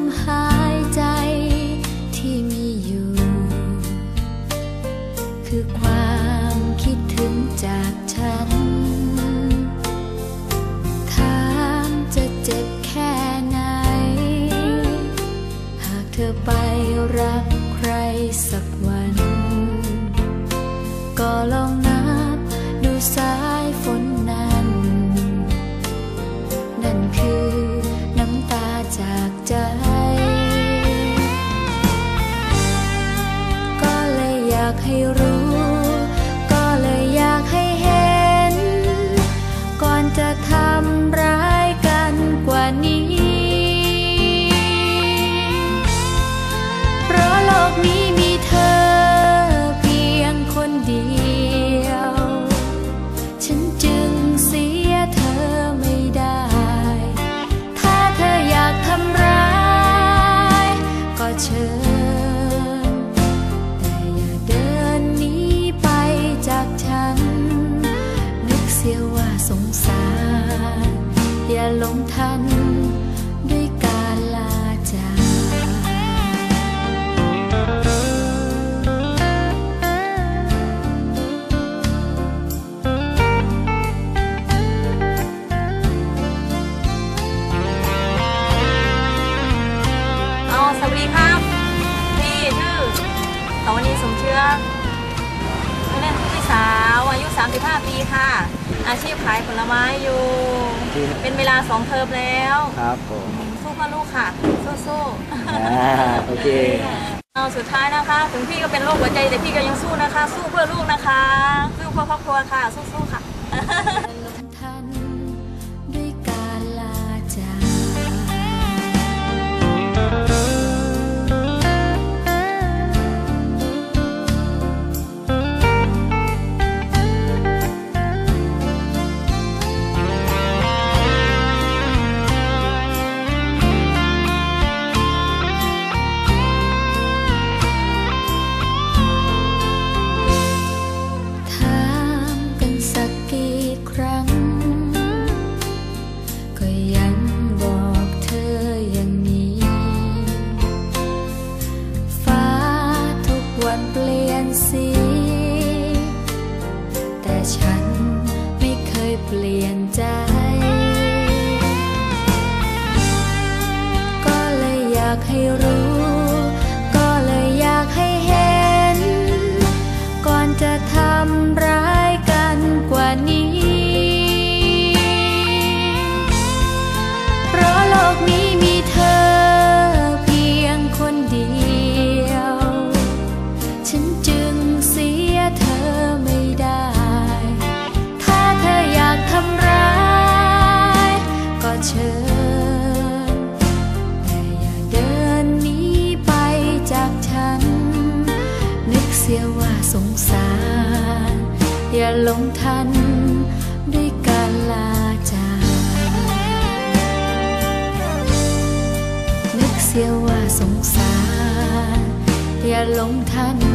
มหายใจที่มีอยู่ คือความคิดถึงจากฉันถามจะเจ็บแค่ไหน หากเธอไปรักใครสักวัน ก็ลองากให้รู้ สงสาร อย่าหลงทันด้วยการลาจากเอาสวัสดีครับ พี่ชื่อสวนีสมเชื้อเล่นพี่สาว อายุ 35 ปีค่ะ อาชีพขายผลไม้อยู่เป็นเวลาสองเทอมแล้ว ครับผมสู้เพื่อลูกค่ะ สู้อ่าโอเค ๆเอาสุดท้ายนะคะ ถึงพี่ก็เป็นโรคหัวใจแต่พี่ก็ยังสู้นะคะ สู้เพื่อลูกนะคะ สู้เพื่อครอบครัวค่ะ สู้ๆ วันเปลี่ยนสี แต่ฉันไม่เคยเปลี่ยนใจ ก็เลยอยากให้รู้ สียว่าสงสาร อย่าหลงทันด้วยการลาจากนึกเสียว่าสงสาร อย่าหลงทัน